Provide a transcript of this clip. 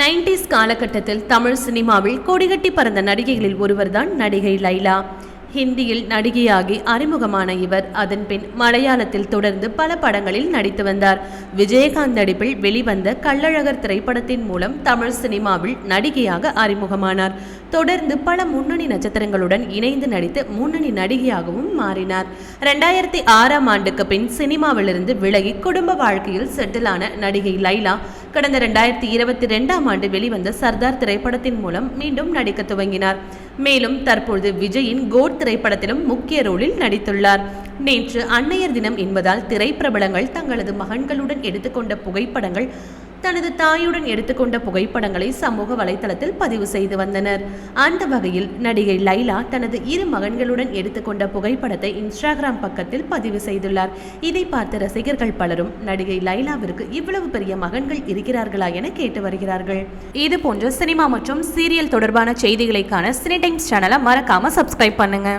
Nineties காலகட்டத்தில் தமிழ் சினிமாவில் கொடிகட்டி பறந்த நடிகைகளில் ஒருவர்தான் நடிகை லைலா. ஹிந்தியில் நடிகையாகி அறிமுகமான இவர் அதன் பின் மலையாளத்தில் தொடர்ந்து பல படங்களில் நடித்து வந்தார். விஜயகாந்த் நடிப்பில் வெளிவந்த கள்ளழகர் திரைப்படத்தின் மூலம் தமிழ் சினிமாவில் நடிகையாக அறிமுகமானார். தொடர்ந்து பல முன்னணி நட்சத்திரங்களுடன் இணைந்து நடித்து முன்னணி நடிகையாகவும் மாறினார். ரெண்டாயிரத்தி ஆறாம் ஆண்டுக்கு பின் சினிமாவிலிருந்து விலகி குடும்ப வாழ்க்கையில் செட்டிலான நடிகை லைலா கடந்த ரெண்டாயிரத்தி இருபத்தி ரெண்டாம் ஆண்டு வெளிவந்த சர்தார் திரைப்படத்தின் மூலம் மீண்டும் நடிக்க துவங்கினார். மேலும் தற்பொழுது விஜயின் கோட் திரைப்படத்திலும் முக்கிய ரோலில் நடித்துள்ளார். நேற்று அன்னையர் தினம் என்பதால் திரைப்பிரபலங்கள் தங்களது மகன்களுடன் எடுத்துக்கொண்ட புகைப்படங்கள் தனது தாயுடன் எடுத்துக்கொண்ட புகைப்படங்களை சமூக வலைதளத்தில் பதிவு செய்து வந்தனர். அந்த வகையில் நடிகை லைலா தனது இரு மகன்களுடன் எடுத்துக்கொண்ட புகைப்படத்தை இன்ஸ்டாகிராம் பக்கத்தில் பதிவு செய்துள்ளார். இதை பார்த்த ரசிகர்கள் பலரும் நடிகை லைலாவிற்கு இவ்வளவு பெரிய மகன்கள் இருக்கிறார்களா என கேட்டு வருகிறார்கள். இது போன்ற சினிமா மற்றும் சீரியல் தொடர்பான செய்திகளை காண சினி டைம்ஸ் சேனலை மறக்காம சப்ஸ்கிரைப் பண்ணுங்க.